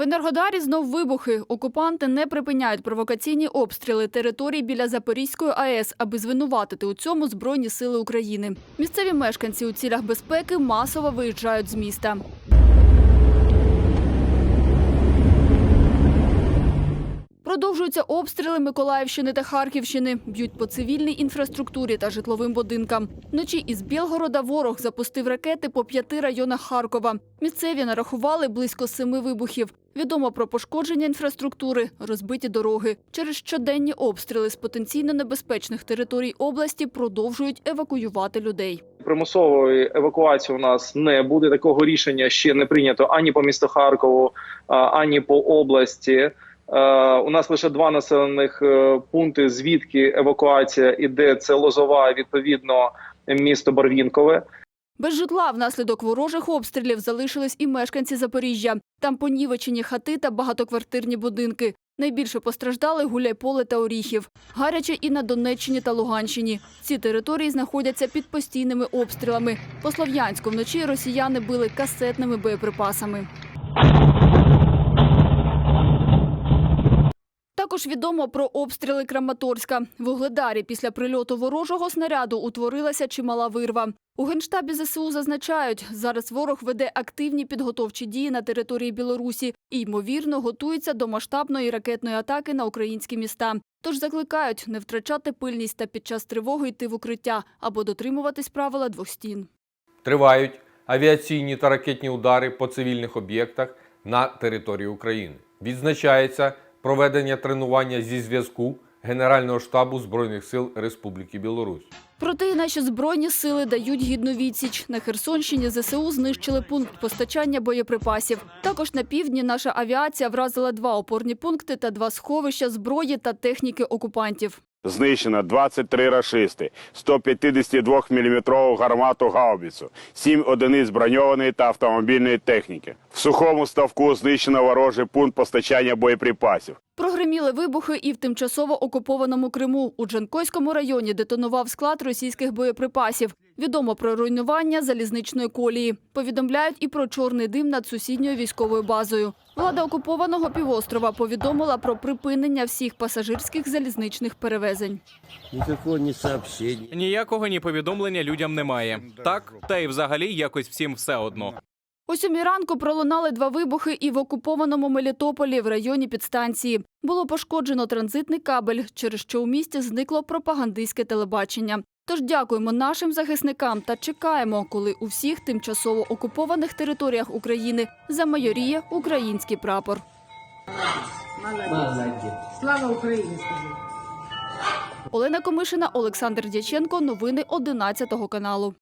В Енергодарі знов вибухи. Окупанти не припиняють провокаційні обстріли територій біля Запорізької АЕС, аби звинуватити у цьому Збройні сили України. Місцеві мешканці у цілях безпеки масово виїжджають з міста. Продовжуються обстріли Миколаївщини та Харківщини. Б'ють по цивільній інфраструктурі та житловим будинкам. Вночі із Білгорода ворог запустив ракети по п'яти районах Харкова. Місцеві нарахували близько семи вибухів. Відомо про пошкодження інфраструктури, розбиті дороги. Через щоденні обстріли з потенційно небезпечних територій області продовжують евакуювати людей. примусової евакуації у нас не буде. Такого рішення ще не прийнято ані по місту Харкову, ані по області. Е, У нас лише два населених е, пункти, звідки евакуація іде. Це Лозова, відповідно, місто Барвінкове. Без житла внаслідок ворожих обстрілів залишились і мешканці Запоріжжя. Там понівечені хати та багатоквартирні будинки. Найбільше постраждали Гуляйполе та Оріхів. Гаряче і на Донеччині та Луганщині. Ці території знаходяться під постійними обстрілами. По Слов'янську вночі росіяни били касетними боєприпасами. Також відомо про обстріли Краматорська. В Угледарі після прильоту ворожого снаряду утворилася чимала вирва. У Генштабі ЗСУ зазначають, зараз ворог веде активні підготовчі дії на території Білорусі і, ймовірно, готується до масштабної ракетної атаки на українські міста. Тож закликають не втрачати пильність та під час тривоги йти в укриття або дотримуватись правила двох стін. Тривають авіаційні та ракетні удари по цивільних об'єктах на території України. Відзначається проведення тренування зі зв'язку Генерального штабу Збройних сил Республіки Білорусь. Проте і наші збройні сили дають гідну відсіч. На Херсонщині ЗСУ знищили пункт постачання боєприпасів. Також на півдні наша авіація вразила два опорні пункти та два сховища зброї та техніки окупантів. Знищено 23 рашисти, 152 мм гармату гаубіцу, 7 одиниць броньованої та автомобільної техніки. В сухому ставку знищено ворожий пункт постачання боєприпасів. Прогреміли вибухи і в тимчасово окупованому Криму. У Джанкойському районі детонував склад російських боєприпасів. Відомо про руйнування залізничної колії. Повідомляють і про чорний дим над сусідньою військовою базою. Влада окупованого півострова повідомила про припинення всіх пасажирських залізничних перевезень. Никакого не сообщения. Ніякого ні повідомлення людям немає. Так, та й взагалі якось всім все одно. О сьомій ранку пролунали два вибухи і в окупованому Мелітополі в районі підстанції. Було пошкоджено транзитний кабель, через що у місті зникло пропагандистське телебачення. Тож дякуємо нашим захисникам та чекаємо, коли у всіх тимчасово окупованих територіях України замайоріє український прапор. Молодець. Слава Україні! Олена Комишина, Олександр Дяченко. Новини 11 каналу.